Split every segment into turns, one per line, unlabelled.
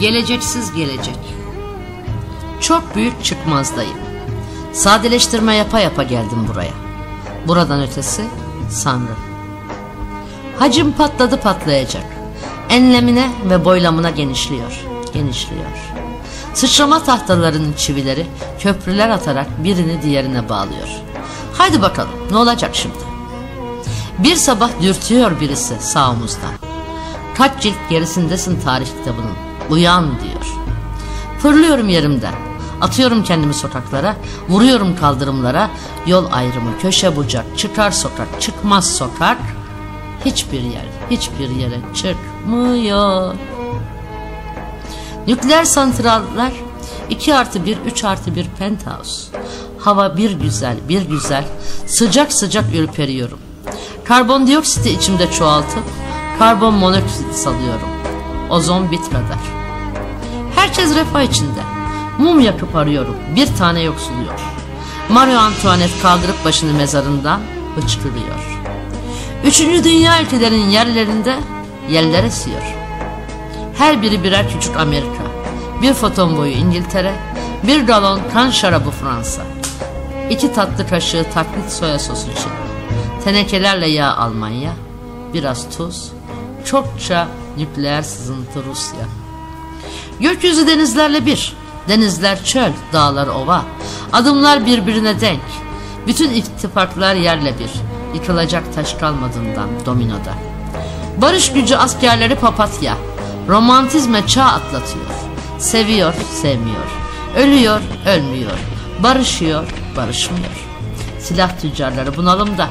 Geleceksiz gelecek. Çok büyük çıkmazdayım. Sadeleştirme yapa yapa geldim buraya. Buradan ötesi sanrı. Hacim patladı patlayacak. Enlemine ve boylamına genişliyor, genişliyor. Sıçrama tahtalarının çivileri köprüler atarak birini diğerine bağlıyor. Haydi bakalım ne olacak şimdi? Bir sabah dürtüyor birisi sağımızdan. Kaç cilt gerisindesin tarih kitabının. Uyan diyor. Fırlıyorum yerimden. Atıyorum kendimi sokaklara, vuruyorum kaldırımlara, yol ayrımı, köşe bucak, çıkar sokak, çıkmaz sokak, hiçbir yer, hiçbir yere çıkmıyor. Nükleer santraller 2 artı 1, 3 artı 1 penthouse. Hava bir güzel, bir güzel, sıcak sıcak ürperiyorum. Karbondioksiti içimde çoğaltıp, karbon monoksit salıyorum. Ozon bit kadar. Herkes refah içinde. Mum yakıp arıyorum. Bir tane yoksuluyor. Mario Antoinette kaldırıp başını mezarından hıçkırıyor. Üçüncü dünya ülkelerinin yerlerinde yeller esiyor. Her biri birer küçük Amerika. Bir foton boyu İngiltere, bir galon kan şarabı Fransa. İki tatlı kaşığı taklit soya sosu için. Tenekelerle yağ Almanya, biraz tuz, çokça nükleer sızıntı Rusya. Gökyüzü denizlerle bir, denizler çöl, dağlar ova, adımlar birbirine denk. Bütün ittifaklar yerle bir, yıkılacak taş kalmadığından dominoda. Barış gücü askerleri papatya, romantizme çağ atlatıyor. Seviyor, sevmiyor. Ölüyor, ölmüyor. Barışıyor, barışmıyor. Silah tüccarları bunalımda.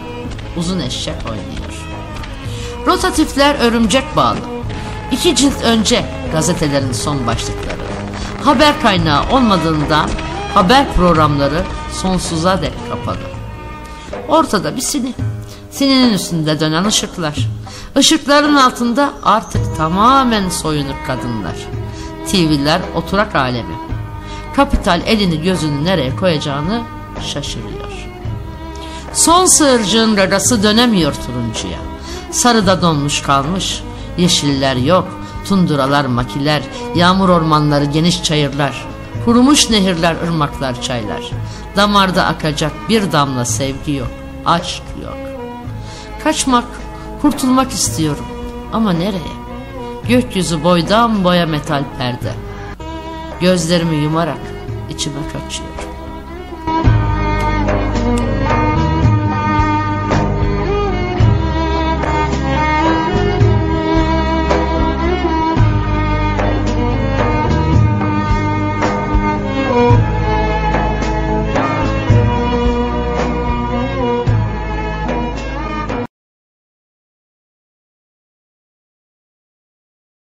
Uzun eşek oynuyor. Rotatifler örümcek bağlı. İki cilt önce gazetelerin son başlıkları. Haber kaynağı olmadığından haber programları sonsuza dek kapalı. Ortada bir sini. Sininin üstünde dönen ışıklar. Işıkların altında artık tamamen soyunuk kadınlar. TV'ler oturak alemi. Kapital elini gözünü nereye koyacağını şaşırıyor. Son sığırcığın gagası dönemiyor turuncuya. Sarıda donmuş kalmış. Yeşiller yok. Tunduralar, makiler, yağmur ormanları, geniş çayırlar. Kurumuş nehirler, ırmaklar, çaylar. Damarda akacak bir damla sevgi yok. Aşk yok. Kaçmak, kurtulmak istiyorum. Ama nereye? Gökyüzü boydan boya metal perde. Gözlerimi yumarak içime kaçıyor.